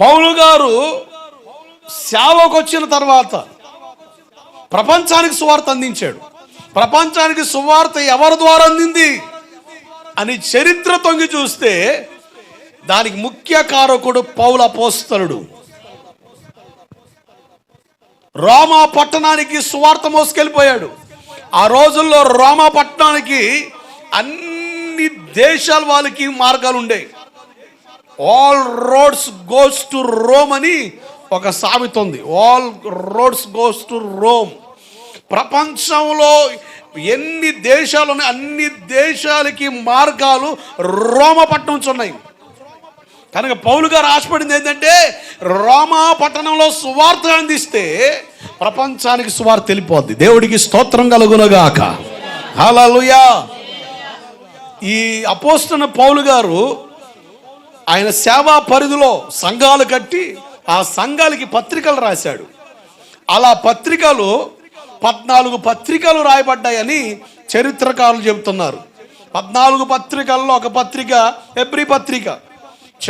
గారు సేవకు వచ్చిన తర్వాత ప్రపంచానికి సువార్త అందించాడు. ప్రపంచానికి సువార్త ఎవరి ద్వారా అందింది? అని చరిత్ర తొంగి చూస్తే దానికి ముఖ్య కారకుడు పౌల పోస్తలుడు రోమా పట్టణానికి సువార్త మోసుకెళ్ళిపోయాడు. ఆ రోజుల్లో రోమా పట్టణానికి అన్ని దేశాల వాళ్ళకి మార్గాలు ఉండేవి all roads goes to Rome అని ఒక సామెత ఉంది. All roads goes to Rome ప్రపంచంలో ఎన్ని దేశాలు ఉన్నాయి అన్ని దేశాలకి మార్గాలు రోమపట్నం నుంచి ఉన్నాయి. కనుక పౌలు గారు ఆశపడింది ఏంటంటే రోమా పట్టణంలో సువార్త అందిస్తే ప్రపంచానికి సువార్త వెళ్ళిపోద్ది. దేవుడికి స్తోత్రం కలుగునగాక. హల్లెలూయా ఈ అపోస్తున్న పౌలు గారు ఆయన సేవా పరిధిలో సంఘాలు కట్టి ఆ సంఘాలకి పత్రికలు రాశాడు. అలా పత్రికలు పద్నాలుగు పత్రికలు రాయబడ్డాయని చరిత్రకారులు చెబుతున్నారు. పద్నాలుగు పత్రికల్లో ఒక పత్రిక ఎబ్రి పత్రిక.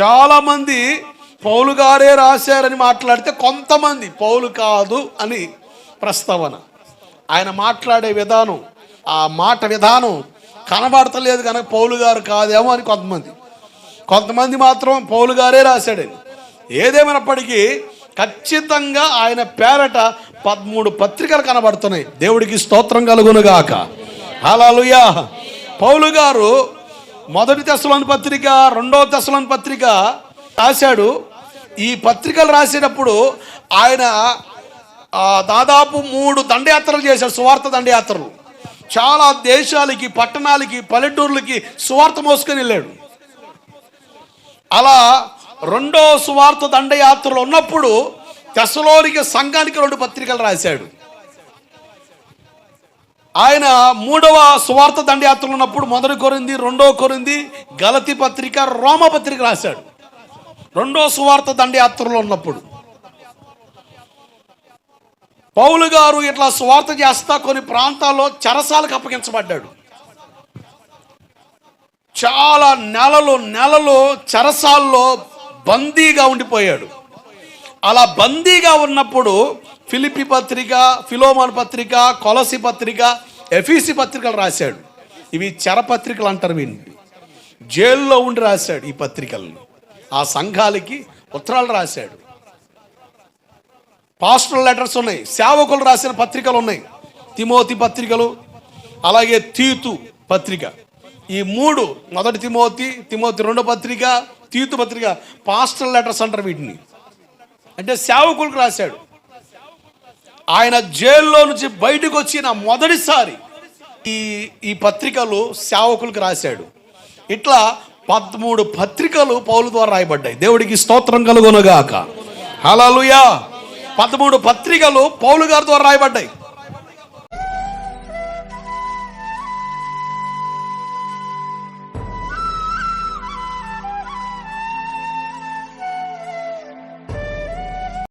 చాలామంది పౌలు గారే రాశారని మాట్లాడితే కొంతమంది పౌలు కాదు అని ప్రస్తావన. ఆయన మాట్లాడే విధానం ఆ మాట విధానం కనబడతలేదు కనుక పౌలు గారు కాదేమో అని కొంతమంది. కొంతమంది మాత్రం పౌలు గారే రాశాడని ఏదేమైనప్పటికీ ఖచ్చితంగా ఆయన పేరట పదమూడు పత్రికలు కనబడుతున్నాయి. దేవుడికి స్తోత్రం కలుగునుగాక. హల్లెలూయా. పౌలు గారు మొదటి దశలోని పత్రిక రెండవ దశలోని పత్రిక రాశాడు. ఈ పత్రికలు రాసేటప్పుడు ఆయన దాదాపు మూడు దండయాత్రలు చేశాడు సువార్త దండయాత్రలు. చాలా దేశాలకి పట్టణాలకి పల్లెటూర్లకి సువార్త మోసుకొని వెళ్ళాడు. అలా రెండో సువార్త దండయాత్రలు ఉన్నప్పుడు తెసలోనికి సంఘానికి రెండు పత్రికలు రాశాడు. ఆయన మూడవ సువార్త దండయాత్రలు ఉన్నప్పుడు మొదటి కొరింది రెండో కొరింది గలతి పత్రిక రోమ పత్రిక రాశాడు. రెండో సువార్త దండయాత్రలో ఉన్నప్పుడు. పౌలు గారు ఇట్లా సువార్త చేస్తా కొన్ని ప్రాంతాల్లో చెరసాలకు అప్పగించబడ్డాడు. చాలా నెలలు నెలలు చెరసాల్లో బందీగా ఉండిపోయాడు. అలా బందీగా ఉన్నప్పుడు ఫిలిపి పత్రిక ఫిలోమాన్ పత్రిక కొలసి పత్రిక ఎఫీసి పత్రికలు రాశాడు. ఇవి చెరపత్రికలు అంటారు వీటిని జైల్లో ఉండి రాశాడు ఈ పత్రికలను. ఆ సంఘాలకి ఉత్తరాలు రాశాడు. పాస్టల్ లెటర్స్ ఉన్నాయి సేవకులు రాసిన పత్రికలు ఉన్నాయి. తిమోతి పత్రికలు అలాగే తీతు పత్రిక. ఈ మూడు మొదటి తిమోతి తిమోతి రెండో పత్రిక తీతు పత్రిక పాస్టల్ లెటర్స్ అంటారు వీటిని. అంటే సేవకులకు రాశాడు. ఆయన జైల్లో నుంచి బయటకు వచ్చిన మొదటిసారి ఈ ఈ పత్రికలు సేవకులకు రాశాడు. ఇట్లా పదమూడు పత్రికలు పౌలు ద్వారా రాయబడ్డాయి. దేవుడికి స్తోత్రం కలుగునగాక. హల్లెలూయా. పదమూడు పత్రికలు పౌలు గారి ద్వారా రాయబడ్డాయి.